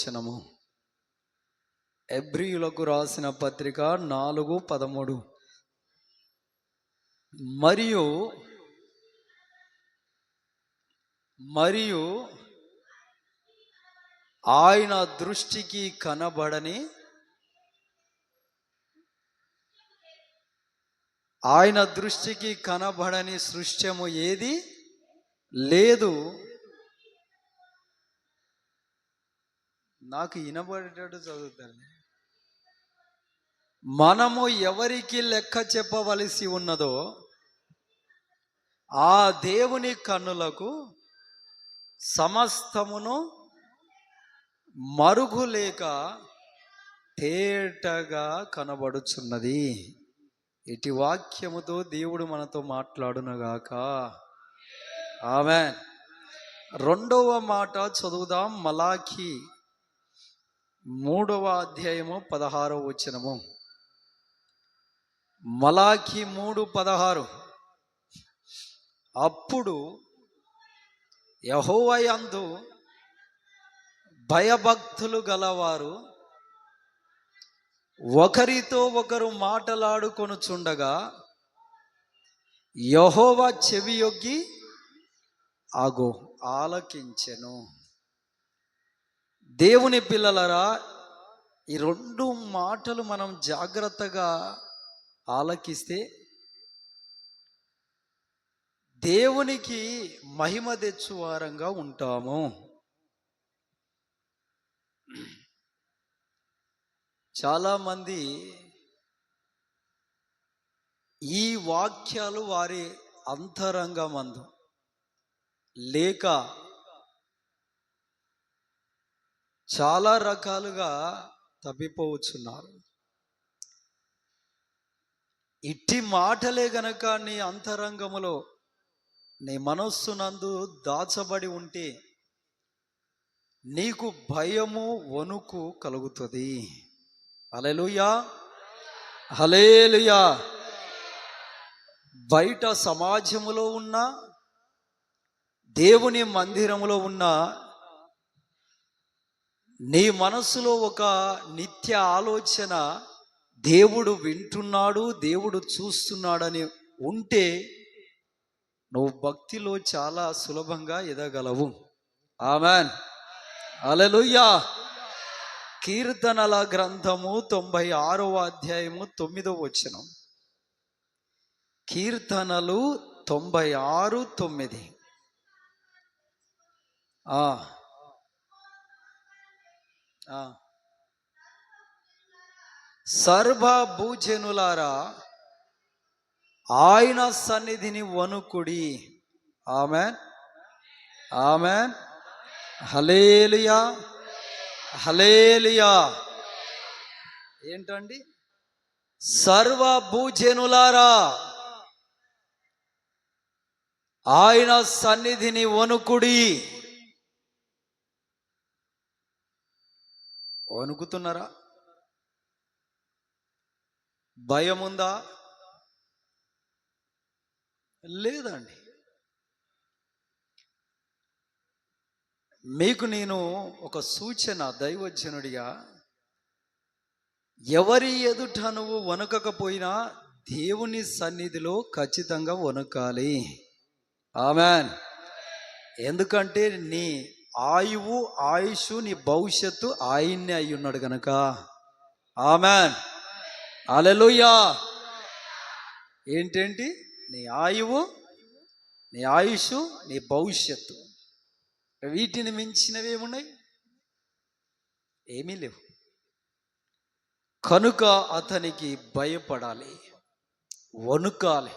వచనము. ఎబ్రియులకు రాసిన పత్రిక నాలుగు పదమూడు. మరియు మరియు ఆయన దృష్టికి కనబడని ఆయన దృష్టికి కనబడని సృశ్యము ఏది? లేదు. నాకు వినబడేటట్టు చదువుతాను మనము ఎవరికి లెక్క చెప్పవలసి ఉన్నదో ఆ దేవుని కన్నులకు సమస్తమును మరుగులేక తేటగా కనబడుచున్నది. ఇటు వాక్యముతో దేవుడు మనతో మాట్లాడునగాక. ఆమె రెండవ మాట చదువుదాం. మలాఖీ మూడవ అధ్యాయము పదహారవ వచనము. మలాఖీ మూడు పదహారు. అప్పుడు యహోవయందు భయభక్తులు గలవారు ఒకరితో ఒకరు మాటలాడుకొనుచుండగా యహోవ చెవియొగ్గి ఆగో ఆలకించెను. దేవుని పిల్లలరా ఈ రెండు మాటలు మనం జాగ్రత్తగా ఆలకిస్తే దేవునికి మహిమ తెచ్చువారంగా ఉంటాము. చాలామంది ఈ వాక్యాలు వారి అంతరంగమందు లేక చాలా రకాలుగా తప్పిపోవచ్చున్నారు. ఇట్టి మాటలే గనక నీ అంతరంగములో నీ మనస్సునందు దాచబడి ఉంటే నీకు భయము వణుకు కలుగుతుంది. అలెలుయా హలేలుయా బయట సమాజములో ఉన్న దేవుని మందిరములో ఉన్న నీ మనసులో ఒక నిత్య ఆలోచన దేవుడు వింటున్నాడు దేవుడు చూస్తున్నాడని ఉంటే నువ్వు భక్తిలో చాలా సులభంగా ఎదగలవు. ఆమెన్. అలలుయ్యా కీర్తనల గ్రంథము తొంభై ఆరవ అధ్యాయము తొమ్మిదవ వచనం. కీర్తనలు తొంభై ఆరు తొమ్మిది. ఆ ఆ. సర్వ భూజనులారా ఆయన సన్నిధిని వణుకుడి. ఆమె ఆమె హలేలియా హలేలియా ఏంటండి? సర్వ భూజనులారా ఆయన సన్నిధిని వణుకుడి. వణుకుతున్నారా? భయం ఉందా లేదండి. మీకు నేను ఒక సూచన దైవజనుడిగా ఎవరి ఎదుట నువ్వు వణకకపోయినా దేవుని సన్నిధిలో ఖచ్చితంగా వణకాలి. ఆమెన్. ఎందుకంటే నీ ఆయువు ఆయుష్ నీ భవిష్యత్తు ఆయన్నే అయి ఉన్నాడు కనుక ఆమెన్. అలెలుయ్యా ఏంటేంటి? నీ ఆయువు నీ ఆయుష్ నీ భవిష్యత్తు. వీటిని మించినవి ఏమున్నాయి? ఏమీ లేవు. కనుక అతనికి భయపడాలి. వణుకాలి.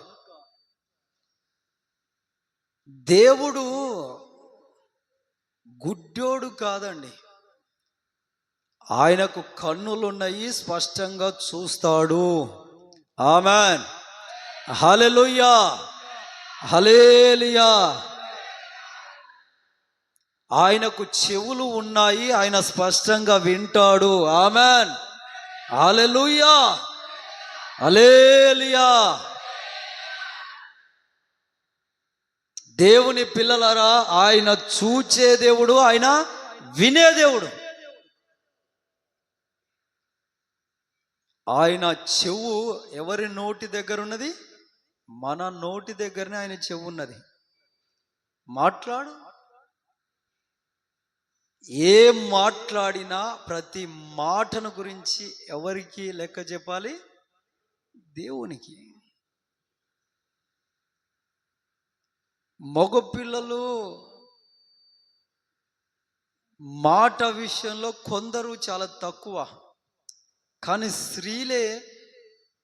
దేవుడు గుడ్డోడు కాదండి. ఆయనకు కన్నులున్నాయి స్పష్టంగా చూస్తాడు. ఆమెన్. హలెలుయ్యా హలేలియా ఆయనకు చెవులు ఉన్నాయి ఆయన స్పష్టంగా వింటాడు. ఆమెన్. హలెలుయ్యా అలేలియా దేవుని పిల్లలరా ఆయన చూచే దేవుడు ఆయన వినే దేవుడు. ఆయన చెవు ఎవరి నోటి దగ్గర ఉన్నది? మన నోటి దగ్గరనే ఆయన చెవు ఉన్నది. మాట్లాడు. ఏ మాట్లాడినా ప్రతి మాటను గురించి ఎవరికి లెక్క చెప్పాలి? దేవునికి. మగపిల్లలు మాట విషయంలో కొందరు చాలా తక్కువ. కానీ స్త్రీలే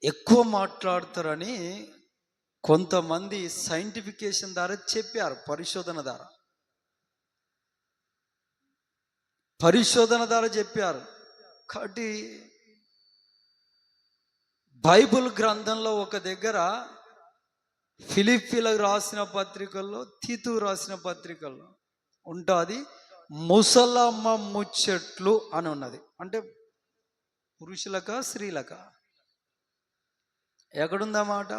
ఎక్కువ మాట్లాడతారని కొంతమంది సైంటిఫికేషన్ ద్వారా చెప్పారు పరిశోధన ద్వారా. పరిశోధన ద్వారా చెప్పారు. కాబట్టి బైబిల్ గ్రంథంలో ఒక దగ్గర ఫిలిప్పీలకు రాసిన పత్రికల్లో తీతు రాసిన పత్రికల్లో ఉంటుంది ముసలమ్మ ముచ్చట్లు అని ఉన్నది. అంటే పురుషులక స్త్రీలక. ఎక్కడుందన్నమాట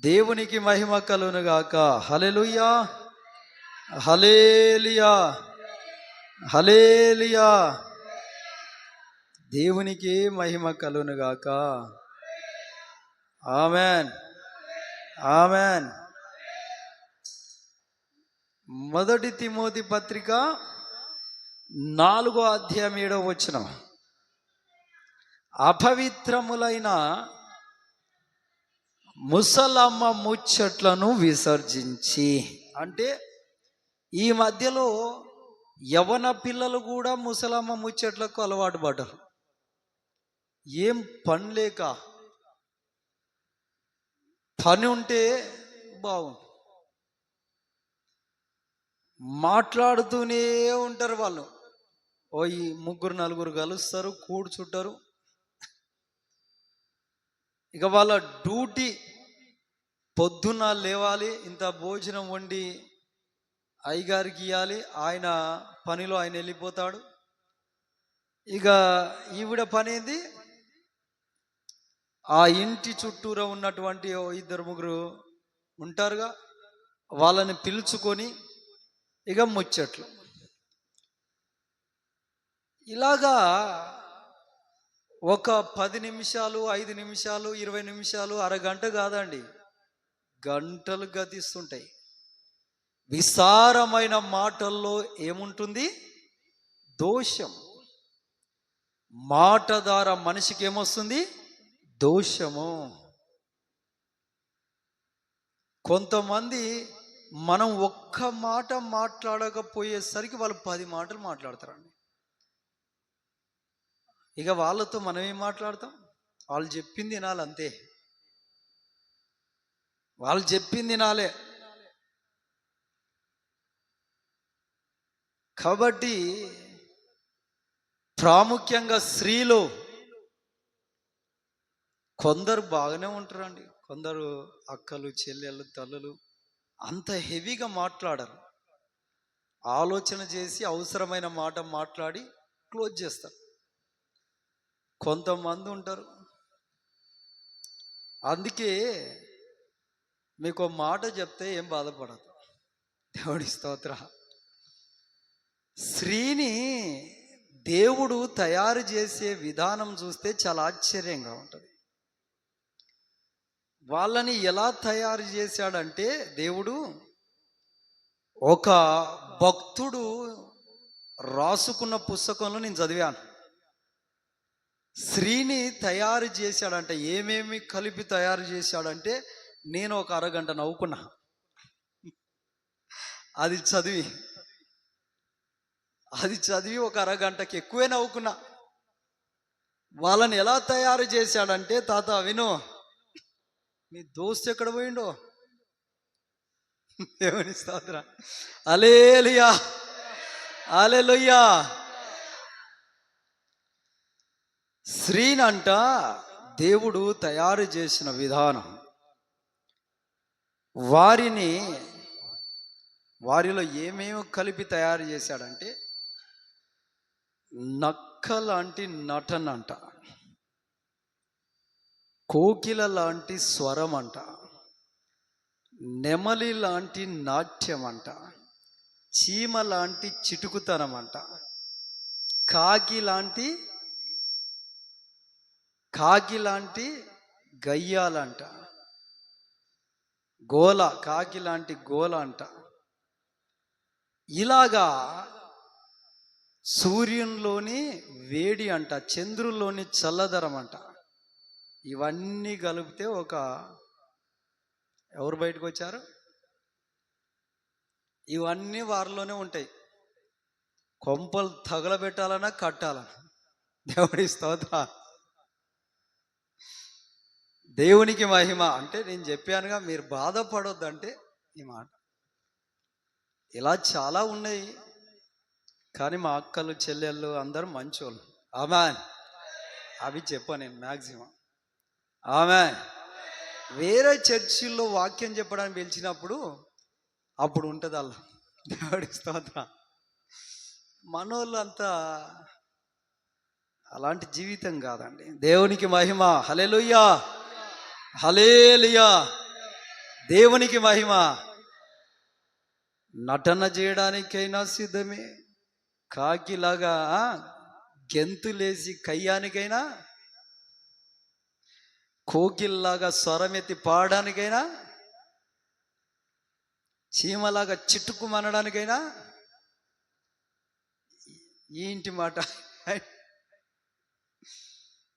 దేవునికి మహిమ కలును గాక. హలెలుయా హలేలియా హలేలియా దేవునికి మహిమ కలును గాక. ఆమెన్. ఆమెన్. మొదటి తిమోతి పత్రిక నాలుగో అధ్యాయం ఏడో వచ్చిన అపవిత్రములైన ముసలమ్మ ముచ్చట్లను విసర్జించి అంటే ఈ మధ్యలో యవన పిల్లలు కూడా ముసలమ్మ ముచ్చట్లకు అలవాటు పడ్డారు. ఏం పని లేక పని ఉంటే బాగుంది మాట్లాడుతూనే ఉంటారు వాళ్ళు. ఓ ఈ ముగ్గురు నలుగురు కలుస్తారు కూర్చుంటారు. ఇక వాళ్ళ డ్యూటీ పొద్దున్న లేవాలి ఇంత భోజనం వండి అయ్యగారికి ఇవ్వాలి ఆయన పనిలో ఆయన వెళ్ళిపోతాడు. ఇక ఈవిడ పని ఏంది ఆ ఇంటి చుట్టూరా ఉన్నటువంటి ఇద్దరు ముగ్గురు ఉంటారుగా వాళ్ళని పిలుచుకొని ఇక ముచ్చట్లు. ఇలాగా ఒక పది నిమిషాలు ఐదు నిమిషాలు ఇరవై నిమిషాలు అరగంట కాదండి గంటలు గతిస్తుంటాయి. విసారమైన మాటల్లో ఏముంటుంది? దోషం. మాట ద్వారా మనిషికి ఏమొస్తుంది దోషము. కొంతమంది మనం ఒక్క మాట మాట్లాడకపోయేసరికి వాళ్ళు పది మాటలు మాట్లాడతారండి. ఇక వాళ్ళతో మనం ఏం మాట్లాడతాం? వాళ్ళు చెప్పింది వినాలి అంతే. వాళ్ళు చెప్పింది వినాలే కాబట్టి ప్రాముఖ్యంగా స్త్రీలు కొందరు బాగానే ఉంటారండి. కొందరు అక్కలు చెల్లెళ్ళు తల్లులు అంత హెవీగా మాట్లాడరు. ఆలోచన చేసి అవసరమైన మాట మాట్లాడి క్లోజ్ చేస్తారు. కొంతమంది ఉంటారు. అందుకే మీకు మాట చెప్తే ఏం బాధపడదు. దేవుడి స్తోత్ర. స్త్రీని దేవుడు తయారు చేసే విధానం చూస్తే చాలా ఆశ్చర్యంగా ఉంటుంది. వాళ్ళని ఎలా తయారు చేశాడంటే దేవుడు ఒక భక్తుడు రాసుకున్న పుస్తకంలో నేను చదివాను. స్త్రీని తయారు చేశాడంటే ఏమేమి కలిపి తయారు చేశాడంటే నేను ఒక అరగంట నవ్వుకున్నా. అది చదివి అది చదివి ఒక అరగంటకి ఎక్కువే నవ్వుకున్నా. వాళ్ళని ఎలా తయారు చేశాడంటే తాత విను మీ దోస్తు ఎక్కడ పోయిండో? దేవుని స్తోత్ర. అలేలియా అలెలుయ్యా శ్రీనంట దేవుడు తయారు చేసిన విధానం. వారిని వారిలో ఏమేమి కలిపి తయారు చేశాడంటే నక్క లాంటి నటన అంట కోకిల లాంటి స్వరం అంట నెమలి లాంటి నాట్యం అంట చీమ లాంటి చిటుకుతనం అంట కాకి లాంటి కాకి లాంటి గయ్యాలంట గోల కాకి లాంటి గోల అంట ఇలాగా సూర్యునిలోని వేడి అంట చంద్రుల్లోని చల్లదరం అంట ఇవన్నీ కలిపితే ఒక ఎవరు బయటకు వచ్చారు? ఇవన్నీ వారిలోనే ఉంటాయి. కొంపలు తగలబెట్టాలన్నా కట్టాలన్నా. దేవుడి స్తోత్ర. దేవునికి మహిమ. అంటే నేను చెప్పానుగా మీరు బాధపడొద్దంటే ఈ మాట. ఇలా చాలా ఉన్నాయి. కానీ మా అక్కలు చెల్లెళ్ళు అందరూ మంచోళ్ళు. అమ్మా అవి చెప్పాను నేను మ్యాక్సిమం ఆమె వేరే చర్చిల్లో వాక్యం చెప్పడానికి పిలిచినప్పుడు అప్పుడు ఉంటుంది అలా దేవుడి స్తోత్ర. మనోళ్ళు అంతా అలాంటి జీవితం కాదండి. దేవునికి మహిమ. హలేలుయ్యా హలేలుయా దేవునికి మహిమ. నటన చేయడానికైనా సిద్ధమే. కాకిలాగా గెంతులేసి కయ్యానికైనా కోకిల్లాగా స్వరమెత్తి పాడడానికైనా చీమలాగా చిట్టుకుమనడానికైనా ఈ ఇంటి మాట.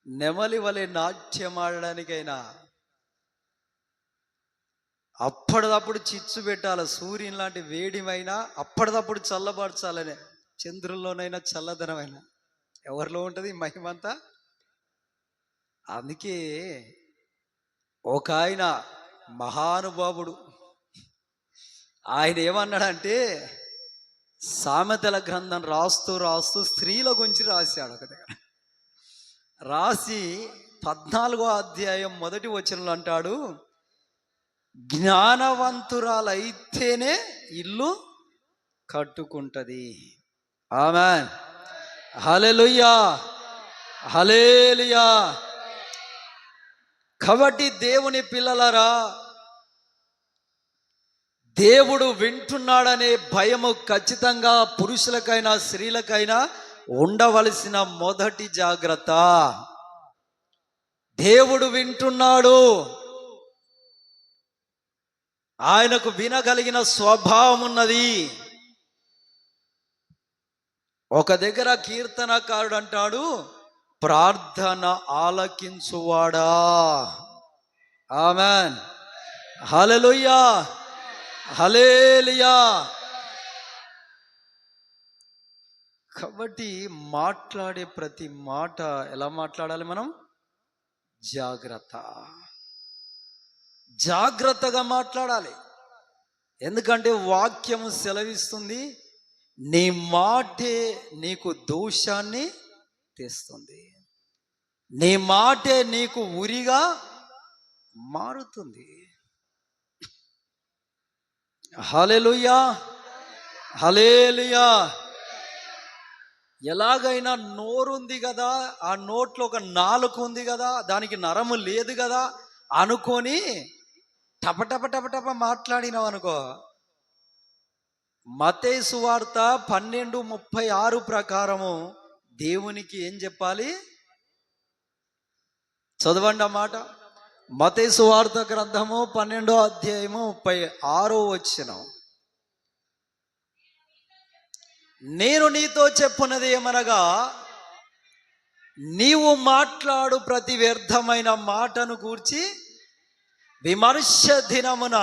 నెమలి వలె నాట్యం ఆడడానికైనా అప్పటిదప్పుడు చిచ్చు పెట్టాలి. సూర్యుని లాంటి వేడిమైనా అప్పటిదప్పుడు చల్లబరచాలనే చంద్రుల్లోనైనా చల్లదనమైనా. ఎవరిలో ఉంటుంది మహిమంతా? అందుకే ఒక ఆయన మహానుభావుడు. ఆయన ఏమన్నాడంటే సామెతల గ్రంథం రాస్తూ రాస్తూ స్త్రీల గురించి రాశాడు ఒక దగ్గర రాసి పద్నాలుగో అధ్యాయం మొదటి వచనంలో అంటాడు జ్ఞానవంతురాలైతేనే ఇల్లు కట్టుకుంటది. ఆమె హలెలుయ్యా హలేలుయా కాబట్టి దేవుని పిల్లలరా దేవుడు వింటున్నాడనే భయము ఖచ్చితంగా పురుషులకైనా స్త్రీలకైనా ఉండవలసిన మొదటి జాగ్రత్త. దేవుడు వింటున్నాడు. ఆయనకు వినగలిగిన స్వభావం ఉన్నది. ఒక దగ్గర కీర్తనకారుడు అంటాడు ప్రార్థన ఆలకించువాడా? ఆమెన్. హలలుయ్యా హలేలియా కాబట్టి మాట్లాడే ప్రతి మాట ఎలా మాట్లాడాలి మనం? జాగ్రత్త. జాగ్రత్తగా మాట్లాడాలి. ఎందుకంటే వాక్యము సెలవిస్తుంది నీ మాటే నీకు దోషాన్ని తెస్తుంది. నీ మాటే నీకు ఉరిగా మారుతుంది. హలెలుయా హలేలుయా ఎలాగైనా నోరుంది కదా ఆ నోట్లో ఒక నాలుక ఉంది కదా దానికి నరము లేదు కదా అనుకొని టపటప టపటప మాట్లాడినావు అనుకో. మతేసు సువార్త పన్నెండు ముప్పై ఆరు ప్రకారము దేవునికి ఏం చెప్పాలి? చదవండి అన్నమాట మతేసు వార్త గ్రంథము పన్నెండో అధ్యాయము ముప్పై ఆరో వచ్చిన నేను నీతో చెప్పున్నది ఏమనగా నీవు మాట్లాడు ప్రతి వ్యర్థమైన మాటను గూర్చి విమర్శ దినమున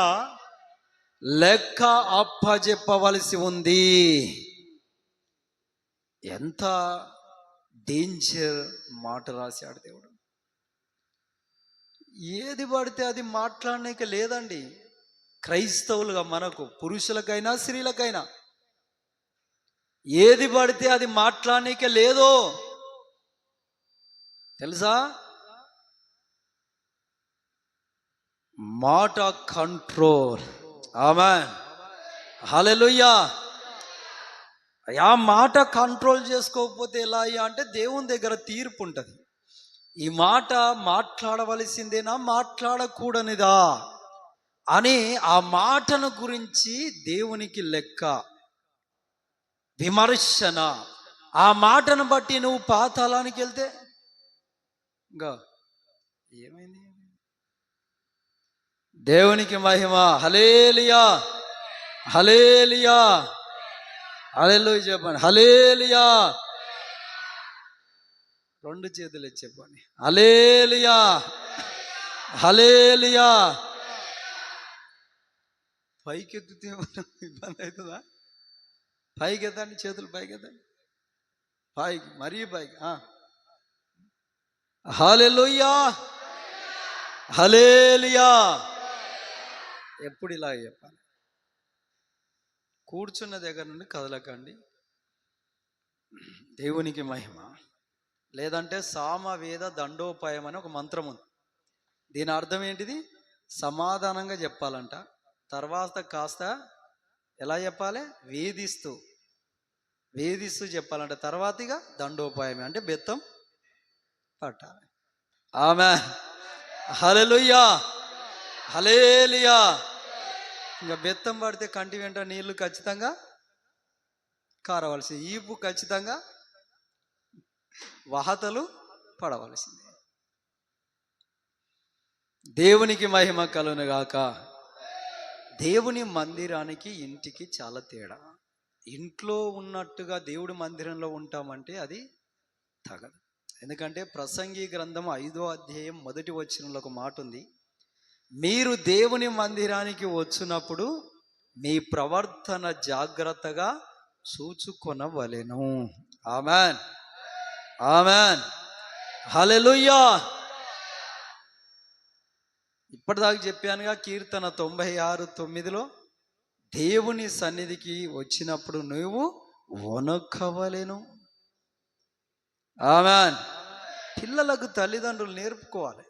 లెక్క అప్పజెప్పవలసి ఉంది. ఎంత డేంజర్ మాట రాశాడు దేవుడు. ఏది పడితే అది మాట్లాడడానికి లేదండి. క్రైస్తవులుగా మనకు పురుషులకైనా స్త్రీలకైనా. ఏది పడితే అది మాట్లాడనీకే లేదో. తెలుసా? మాట కంట్రోల్. ఆమె హలెలుయ్యా ఆ మాట కంట్రోల్ చేసుకోకపోతే ఎలా అయ్యా? అంటే దేవుని దగ్గర తీర్పు ఉంటుంది. ఈ మాట మాట్లాడవలసిందేనా మాట్లాడకూడనిదా అని ఆ మాటను గురించి దేవునికి లెక్క. విమర్శన. ఆ మాటను బట్టి నువ్వు పాతాళానికి వెళ్తే? ఇంకా ఏమైంది? దేవునికి మహిమ. హలేలియా హలేలియా హలేలు చెప్పండి. హలేలియా రెండు చేతులు ఎత్తి అలేలియా హలేలియా పైకి ఎత్తితే ఇబ్బంది అవుతుందా? పైకి ఎత్తండి చేతులు పైకి ఎత్తండి పైకి మరీ పైకి హలెలుయ్యా హలేలియా ఎప్పుడు ఇలా చెప్పాలి. కూర్చున్న దగ్గర నుండి కదలకండి. దేవునికి మహిమ. లేదంటే సామ వేద దండోపాయం అని ఒక మంత్రం ఉంది. దీని అర్థం ఏంటిది? సమాధానంగా చెప్పాలంట. తర్వాత కాస్త ఎలా చెప్పాలి? వేధిస్తూ. వేధిస్తూ చెప్పాలంటే. తర్వాతగా దండోపాయమే. అంటే బెత్తం పట్టాలి. ఆమె హలలుయ్యా హలేలియా ఇంకా బెత్తం పడితే కంటి వెంట నీళ్ళు ఖచ్చితంగా కారవలసి ఈపు ఖచ్చితంగా వాహతలు పడవలసిందే. దేవునికి మహిమ కలునుగాక దేవుని మందిరానికి ఇంటికి చాలా తేడా. ఇంట్లో ఉన్నట్టుగా దేవుడి మందిరంలో ఉంటామంటే అది తగదు. ఎందుకంటే ప్రసంగి గ్రంథం ఐదో అధ్యాయం మొదటి వచ్చినలో ఒక మాట ఉంది. మీరు దేవుని మందిరానికి వచ్చినప్పుడు మీ ప్రవర్తన జాగ్రత్తగా చూచుకొనవలెను. ఆమెన్. ఆమెన్. హలెలుయ్యా ఇప్పటిదాకా చెప్పానుగా కీర్తన తొంభై ఆరు తొమ్మిదిలో దేవుని సన్నిధికి వచ్చినప్పుడు నువ్వు వనక్కవలేను ఆమెన్. పిల్లలకు తల్లిదండ్రులు నేర్పుకోవాలి.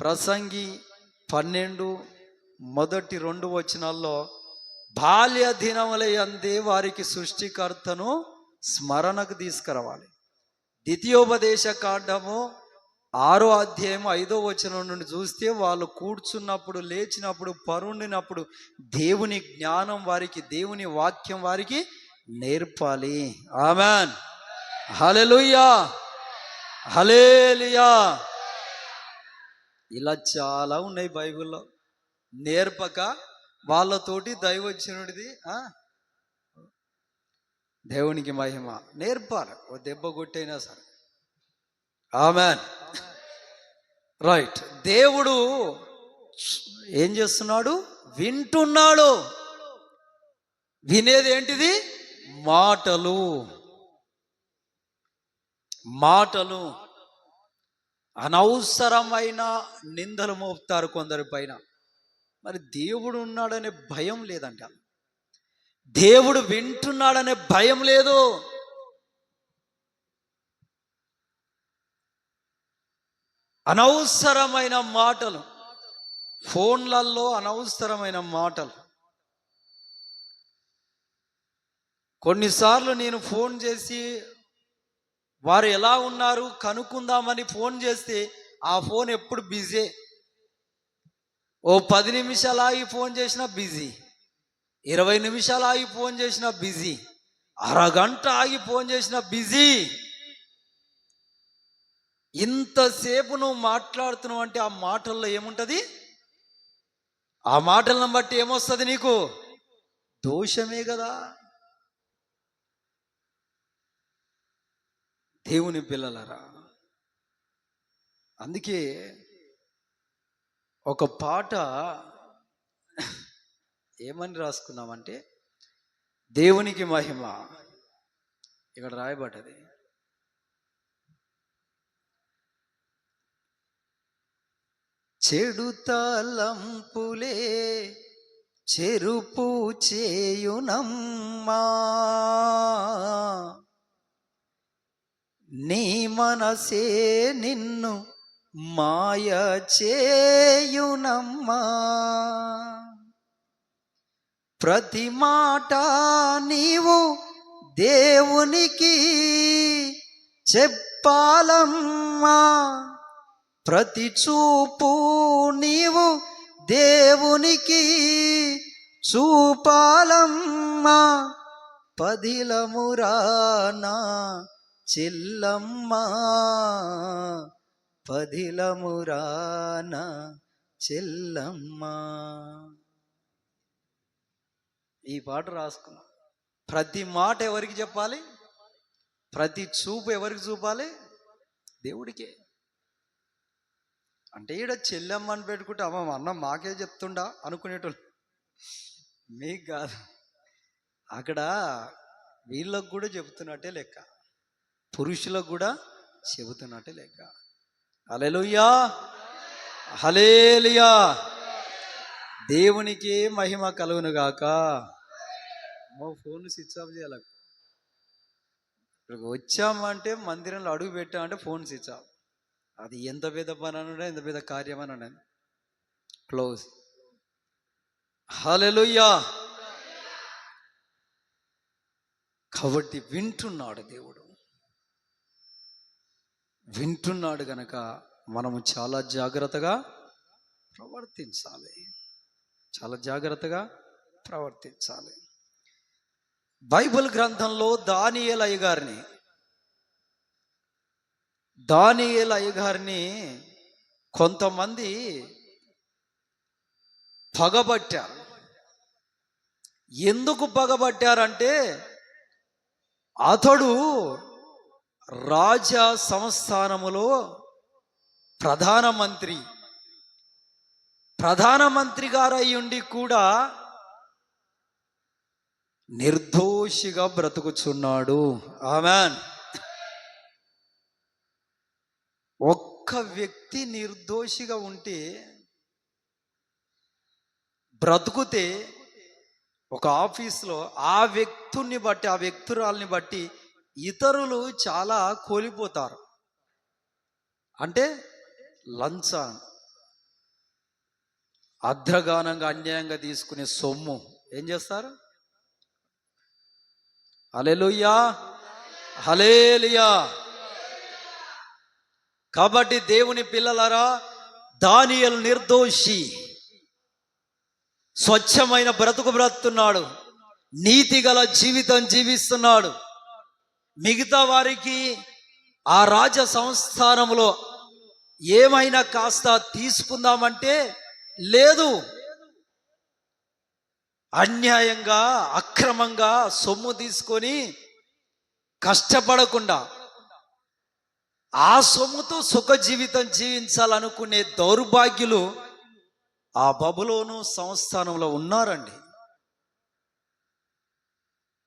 ప్రసంగి పన్నెండు మొదటి రెండు వచనాల్లో బాల్య దినములయందే వారికి సృష్టికర్తను స్మరణకు తీసుకురావాలి. ద్వితీయోపదేశ కాండము ఆరో అధ్యాయం ఐదో వచనం నుండి చూస్తే వాళ్ళు కూర్చున్నప్పుడు లేచినప్పుడు పరుండినప్పుడు దేవుని జ్ఞానం వారికి దేవుని వాక్యం వారికి నేర్పాలి. ఆమెన్. హలెలుయ్యా హలేలియా ఇలా చాలా ఉన్నాయి బైబిల్లో. నేర్పక వాళ్ళతోటి దైవజనుడిది ఆ? దేవునికి మహిమ. నేర్పాలి. ఓ దెబ్బ కొట్టైనా సరే. ఆమెన్. రైట్. దేవుడు ఏం చేస్తున్నాడు? వింటున్నాడు. వినేది ఏంటిది? మాటలు. మాటలు. అనవసరమైన నిందలు మోపుతారు కొందరి పైన. మరి దేవుడు ఉన్నాడనే భయం లేదంట. దేవుడు వింటున్నాడనే భయం లేదు. అనవసరమైన మాటలు ఫోన్లలో అనవసరమైన మాటలు. కొన్నిసార్లు నేను ఫోన్ చేసి వారు ఎలా ఉన్నారు కనుక్కుందామని ఫోన్ చేస్తే ఆ ఫోన్ ఎప్పుడు బిజీ? ఓ పది నిమిషాలు ఆగి ఫోన్ చేసినా బిజీ. ఇరవై నిమిషాలు ఆగి ఫోన్ చేసినా బిజీ. అరగంట ఆగి ఫోన్ చేసినా బిజీ. ఇంతసేపు నువ్వు మాట్లాడుతున్నావు అంటే ఆ మాటల్లో ఏముంటుంది? ఆ మాటలను బట్టి ఏమొస్తుంది నీకు? దోషమే కదా. దేవుని పిల్లలరా అందుకే ఒక పాట ఏమని రాసుకున్నామంటే దేవునికి మహిమ. ఇక్కడ రాయబడ్డది. చెడు తలంపులే చెరుపు చేయునమ్మా. నీ మనసే నిన్ను మాయ చేయునమ్మా. ప్రతి మాట నీవు దేవునికి చెప్పాలమ్మా. ప్రతి చూపు నీవు దేవునికి చూపాలమ్మా. పదిలమురానా చెల్లమ్మా. పదిలమురానా చెల్లమ్మా. ఈ పాట రాసుకున్నాం. ప్రతి మాట ఎవరికి చెప్పాలి? ప్రతి చూపు ఎవరికి చూపాలి? దేవుడికే. అంటే ఈడ చెల్లెమ్మ అని పెట్టుకుంటే అమ్మ అన్న మాకే చెప్తుండా? అనుకునేటోళ్ళు. మీకు కాదు. అక్కడ వీళ్ళకు కూడా చెబుతున్నట్టే లెక్క. పురుషులకు కూడా చెబుతున్నట్టే లెక్క. హల్లెలూయా! హలేలియా దేవునికి మహిమ కలుగును గాక. మా ఫోన్ స్విచ్ ఆఫ్ చేయాలి. ఇక్కడికి వచ్చామంటే మందిరంలో అడుగు పెట్టామంటే ఫోన్ స్విచ్ ఆఫ్. అది ఎంత పెద్ద పని అన్నాడు ఎంత పెద్ద కార్యం అని అన్నాడు క్లోజ్. హల్లెలూయా. కాబట్టి వింటున్నాడు దేవుడు. వింటున్నాడు గనక మనము చాలా జాగ్రత్తగా ప్రవర్తించాలి. చాలా జాగ్రత్తగా ప్రవర్తించాలి. బైబిల్ గ్రంథంలో దానియేల్ అయ్య గారిని దానియేల్ అయ్య గారిని కొంతమంది పగబట్టారు. ఎందుకు పగబట్టారంటే అతడు రాజా సంస్థానములో ప్రధానమంత్రి ప్రధానమంత్రి గారు అయ్యుండి కూడా నిర్దోషిగా బ్రతుకుచున్నాడు. ఆమెన్. ఒక్క వ్యక్తి నిర్దోషిగా ఉంటే బ్రతుకుతే ఒక ఆఫీస్లో ఆ వ్యక్తుని బట్టి ఆ వ్యక్తురాల్ని బట్టి ఇతరులు చాలా కోల్పోతారు. అంటే లంచం అగ్రగానంగా అన్యాయంగా తీసుకునే సొమ్ము. ఏం చేస్తారు? హలెలుయ్యా హలేలియా కాబట్టి దేవుని పిల్లలరా దానియలు నిర్దోషి స్వచ్ఛమైన బ్రతుకు బ్రతున్నాడు నీతి గల జీవితం జీవిస్తున్నాడు. మిగతా వారికి ఆ రాజ సంస్థానంలో ఏమైనా కాస్త తీసుకుందామంటే లేదు. అన్యాయంగా అక్రమంగా సొమ్ము తీసుకొని కష్టపడకుండా ఆ సొమ్ముతో సుఖ జీవితం జీవించాలనుకునే దౌర్భాగ్యులు ఆ బబులోను సంస్థానంలో ఉన్నారండి.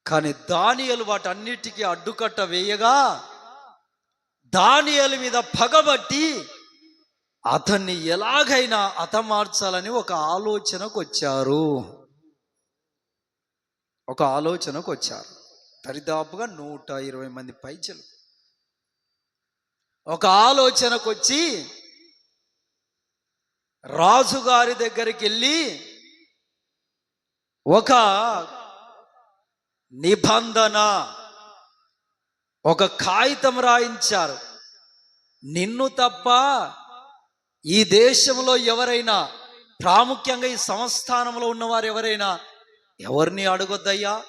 కానీ దానియలు వాటన్నిటికీ అడ్డుకట్ట వేయగా దానియలు మీద పగబట్టి అతన్ని ఎలాగైనా అతమార్చాలని ఒక ఆలోచనకు వచ్చారు ఒక ఆలోచనకు వచ్చారు. దరిదాపుగా నూట ఇరవై మంది పైచలు. ఒక ఆలోచనకు వచ్చి రాజుగారి దగ్గరికి వెళ్ళి ఒక నిబంధన ఒక కాగితం రాయించారు. నిన్ను తప్ప ఈ దేశంలో ఎవరైనా ప్రాముఖ్యంగా ఈ సంస్థానంలో ఉన్నవారు ఎవరైనా ఎవరిని అడగొద్దయ్యా?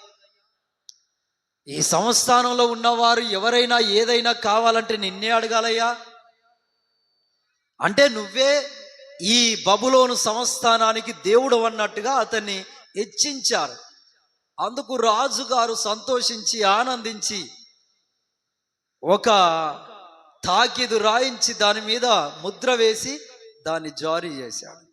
ఈ సంస్థానంలో ఉన్నవారు ఎవరైనా ఏదైనా కావాలంటే నిన్నే అడగాలయ్యా. అంటే నువ్వే ఈ బబులోను సంస్థానానికి దేవుడు అన్నట్టుగా అతన్ని హెచ్చించారు. అందుకు రాజుగారు సంతోషించి ఆనందించి ఒక తాకిదు రాయించి దాని మీద ముద్ర వేసి దాన్ని జారీ చేశాడు.